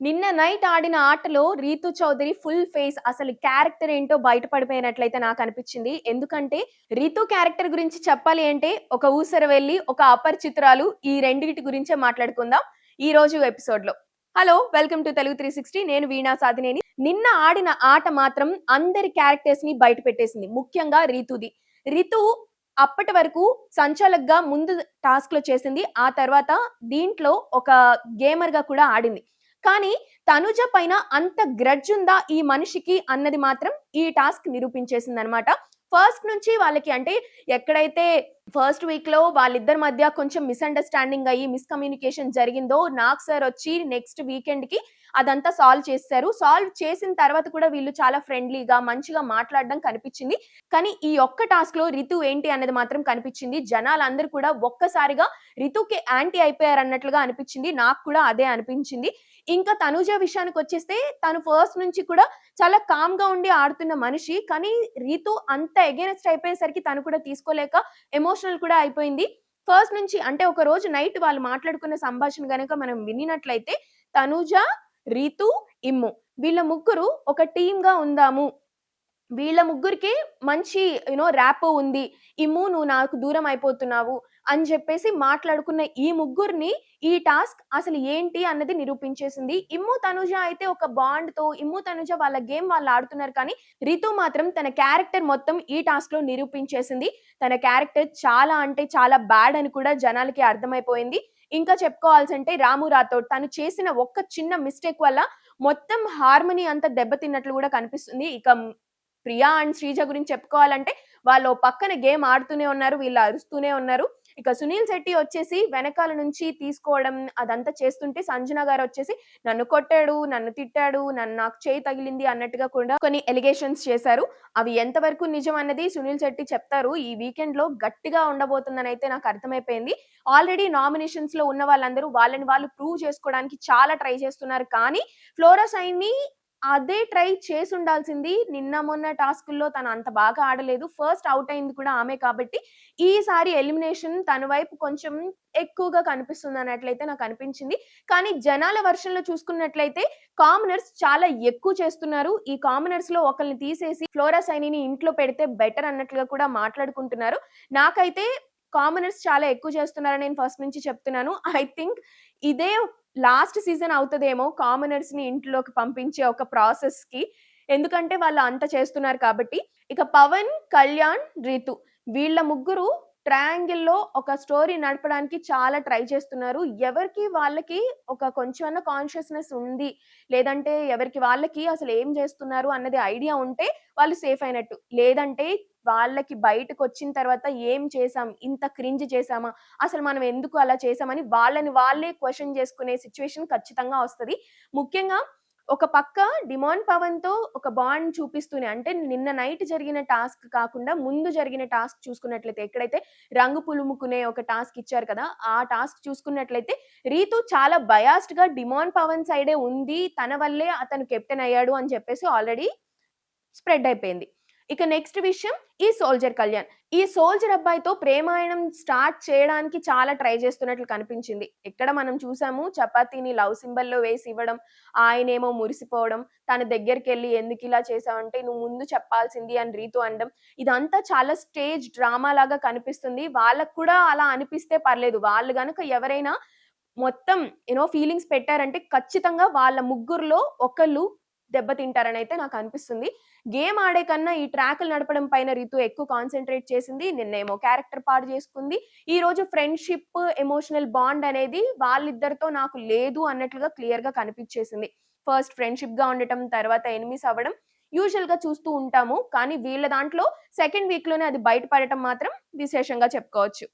నిన్న నైట్ ఆడిన ఆటలో రీతు చౌదరి ఫుల్ ఫేస్ అసలు క్యారెక్టర్ ఏంటో బయటపడిపోయినట్లయితే నాకు అనిపించింది. ఎందుకంటే రీతు క్యారెక్టర్ గురించి చెప్పాలి అంటే ఒక ఊసర వెళ్ళి ఒక అపరిచిత్రాలు ఈ రెండింటి గురించే మాట్లాడుకుందాం ఈ రోజు ఎపిసోడ్లో hello welcome to Telugu three sixty. నేను వీణా సాధినేని. నిన్న ఆడిన ఆట మాత్రం అందరి క్యారెక్టర్స్ని బయట పెట్టేసింది ముఖ్యంగా రీతుది. రితు అప్పటి వరకు సంచాలక్గా ముందు టాస్క్లో చేసింది. ఆ తర్వాత దీంట్లో ఒక గేమర్గా కూడా ఆడింది. కానీ తనుజ పైన అంత గ్రడ్జ్ ఉందా ఈ మనిషికి అన్నది మాత్రం ఈ టాస్క్ నిరూపించేసింది అనమాట ఫస్ట్ నుంచి వాళ్ళకి అంటే ఎక్కడైతే ఫస్ట్ వీక్లో వాళ్ళిద్దరి మధ్య కొంచెం మిస్అండర్స్టాండింగ్ అయ్యి మిస్కమ్యూనికేషన్ జరిగిందో నాగ్ సార్ వచ్చి నెక్స్ట్ వీకెండ్కి అదంతా సాల్వ్ చేస్తారు. సాల్వ్ చేసిన తర్వాత కూడా వీళ్ళు చాలా ఫ్రెండ్లీగా మంచిగా మాట్లాడడం కనిపించింది. కానీ ఈ ఒక్క టాస్క్లో రితు ఏంటి అనేది మాత్రం కనిపించింది. జనాలందరూ కూడా ఒక్కసారిగా రితుకి యాంటీ అయిపోయారు అన్నట్లుగా అనిపించింది. నాకు కూడా అదే అనిపించింది. ఇంకా తనుజ విషయానికి వచ్చేస్తే తను ఫస్ట్ నుంచి కూడా చాలా కామ్గా ఉండి ఆడుతున్న మనిషి. కానీ రితు అంత ఎగెనెస్ట్ అయిపోయేసరికి తను కూడా తీసుకోలేక ఎమోషనల్ కూడా అయిపోయింది. ఫస్ట్ నుంచి అంటే ఒక రోజు నైట్ వాళ్ళు మాట్లాడుకున్న సంభాషణ కనుక మనం వినినట్లయితే తనుజ రీతు ఇమ్ము వీళ్ళ ముగ్గురు ఒక టీమ్గా ఉందాము. వీళ్ళ ముగ్గురికి మంచి యూనో ర్యాపో ఉంది. ఇమ్ము నువ్వు నాకు దూరం అయిపోతున్నావు అని చెప్పేసి మాట్లాడుకున్న ఈ ముగ్గురిని ఈ టాస్క్ అసలు ఏంటి అన్నది నిరూపించేసింది. ఇమ్ము తనుజ అయితే ఒక బాండ్తో ఇమ్ము తనుజ వాళ్ళ గేమ్ వాళ్ళు ఆడుతున్నారు కానీ రితు మాత్రం తన క్యారెక్టర్ మొత్తం ఈ టాస్క్లో నిరూపించేసింది. తన క్యారెక్టర్ చాలా అంటే చాలా బ్యాడ్ అని కూడా జనాలకి అర్థమైపోయింది. ఇంకా చెప్పుకోవాల్సి అంటే రాము రాథోడ్ తను చేసిన ఒక్క చిన్న మిస్టేక్ వల్ల మొత్తం హార్మనీ అంతా దెబ్బతిన్నట్లు కూడా కనిపిస్తుంది. ఇక ప్రియా అండ్ శ్రీజ గురించి చెప్పుకోవాలంటే వాళ్ళు పక్కన గేమ్ ఆడుతూనే ఉన్నారు వీళ్ళు అరుస్తూనే ఉన్నారు. ఇక సునీల్ శెట్టి వచ్చేసి వెనకాల నుంచి తీసుకోవడం అదంతా చేస్తుంటే సంజన గారు వచ్చేసి నన్ను కొట్టాడు నన్ను తిట్టాడు నన్ను నాకు చేయి తగిలింది అన్నట్టుగా కూడా కొన్ని ఎలిగేషన్స్ చేశారు. అవి ఎంతవరకు నిజం అన్నది సునీల్ శెట్టి చెప్తారు. ఈ వీకెండ్లో గట్టిగా ఉండబోతుందని అయితే నాకు అర్థమైపోయింది. ఆల్రెడీ నామినేషన్స్లో ఉన్న వాళ్ళందరూ వాళ్ళని వాళ్ళు ప్రూవ్ చేసుకోవడానికి చాలా ట్రై చేస్తున్నారు. కానీ ఫ్లోరా సైన్ని అదే ట్రై చేసి ఉండాల్సింది నిన్న మొన్న టాస్కుల్లో తను అంత బాగా ఆడలేదు. ఫస్ట్ అవుట్ అయింది కూడా ఆమె కాబట్టి ఈసారి ఎలిమినేషన్ తన వైపు కొంచెం ఎక్కువగా కనిపిస్తుంది అన్నట్లయితే నాకు అనిపించింది. కానీ జనాల వర్షంలో చూసుకున్నట్లయితే కామనర్స్ చాలా ఎక్కువ చేస్తున్నారు. ఈ కామనర్స్లో ఒకరిని తీసేసి ఫ్లోరా సైనిని ఇంట్లో పెడితే బెటర్ అన్నట్లుగా కూడా మాట్లాడుకుంటున్నారు. నాకైతే కామనర్స్ చాలా ఎక్కువ చేస్తున్నారని నేను ఫస్ట్ నుంచి చెప్తున్నాను. ఐ థింక్ ఇదే లాస్ట్ సీజన్ అవుతుందేమో కామనర్స్ని ఇంట్లోకి పంపించే ఒక ప్రాసెస్కి ఎందుకంటే వాళ్ళు అంత చేస్తున్నారు కాబట్టి. ఇక పవన్ కళ్యాణ్ రీతు వీళ్ళ ముగ్గురు ట్రయాంగిల్లో ఒక స్టోరీ నడపడానికి చాలా ట్రై చేస్తున్నారు. ఎవరికి వాళ్ళకి ఒక కొంచెం కాన్షియస్నెస్ ఉంది లేదంటే ఎవరికి వాళ్ళకి అసలు ఏం చేస్తున్నారు అన్నది ఐడియా ఉంటే వాళ్ళు సేఫ్ అయినట్టు. లేదంటే వాళ్ళకి బయటకు వచ్చిన తర్వాత ఏం చేసాం ఇంత క్రింజ్ చేసామా అసలు మనం ఎందుకు అలా చేసామని వాళ్ళని వాళ్ళే క్వశ్చన్ చేసుకునే సిచ్యువేషన్ ఖచ్చితంగా వస్తుంది. ముఖ్యంగా ఒక పక్క డిమాండ్ పవన్తో ఒక బాండ్ చూపిస్తూనే అంటే నిన్న నైట్ జరిగిన టాస్క్ కాకుండా ముందు జరిగిన టాస్క్ చూసుకున్నట్లయితే ఎక్కడైతే రంగు పులుముకునే ఒక టాస్క్ ఇచ్చారు కదా ఆ టాస్క్ చూసుకున్నట్లయితే రీతు చాలా బయాస్డ్గా డిమాండ్ పవన్ సైడే ఉంది తన వల్లే అతను కెప్టెన్ అయ్యాడు అని చెప్పేసి ఆల్రెడీ స్ప్రెడ్ అయిపోయింది. ఇక నెక్స్ట్ విషయం ఈ సోల్జర్ కళ్యాణ్. ఈ సోల్జర్ అబ్బాయితో ప్రేమాయణం స్టార్ట్ చేయడానికి చాలా ట్రై చేస్తున్నట్లు కనిపించింది. ఎక్కడ మనం చూసాము చపాతీని లవ్ సింబల్లో వేసి ఇవ్వడం ఆయనేమో మురిసిపోవడం తన దగ్గరికి వెళ్ళి ఎందుకు ఇలా చేసావంటే నువ్వు ముందు చెప్పాల్సింది అని రీతు అనడం. ఇదంతా చాలా స్టేజ్ డ్రామా లాగా కనిపిస్తుంది. వాళ్ళకు కూడా అలా అనిపిస్తే పర్లేదు. వాళ్ళు గనుక ఎవరైనా మొత్తం యూనో ఫీలింగ్స్ పెట్టారంటే ఖచ్చితంగా వాళ్ళ ముగ్గురులో ఒకళ్ళు దెబ్బతింటారని అయితే నాకు అనిపిస్తుంది. గేమ్ ఆడే కన్నా ఈ ట్రాక్లు నడపడం పైన రీతు ఎక్కువ కాన్సన్ట్రేట్ చేసింది నిన్నేమో క్యారెక్టర్ పాడు చేసుకుంది. ఈ రోజు ఫ్రెండ్షిప్ ఎమోషనల్ బాండ్ అనేది వాళ్ళిద్దరితో నాకు లేదు అన్నట్లుగా క్లియర్గా కనిపించేసింది. ఫస్ట్ ఫ్రెండ్షిప్గా ఉండటం తర్వాత ఎనిమిస్ అవ్వడం యూజువల్గా చూస్తూ ఉంటాము. కానీ వీళ్ళ దాంట్లో సెకండ్ వీక్లోనే అది బయటపడటం మాత్రం విశేషంగా చెప్పుకోవచ్చు.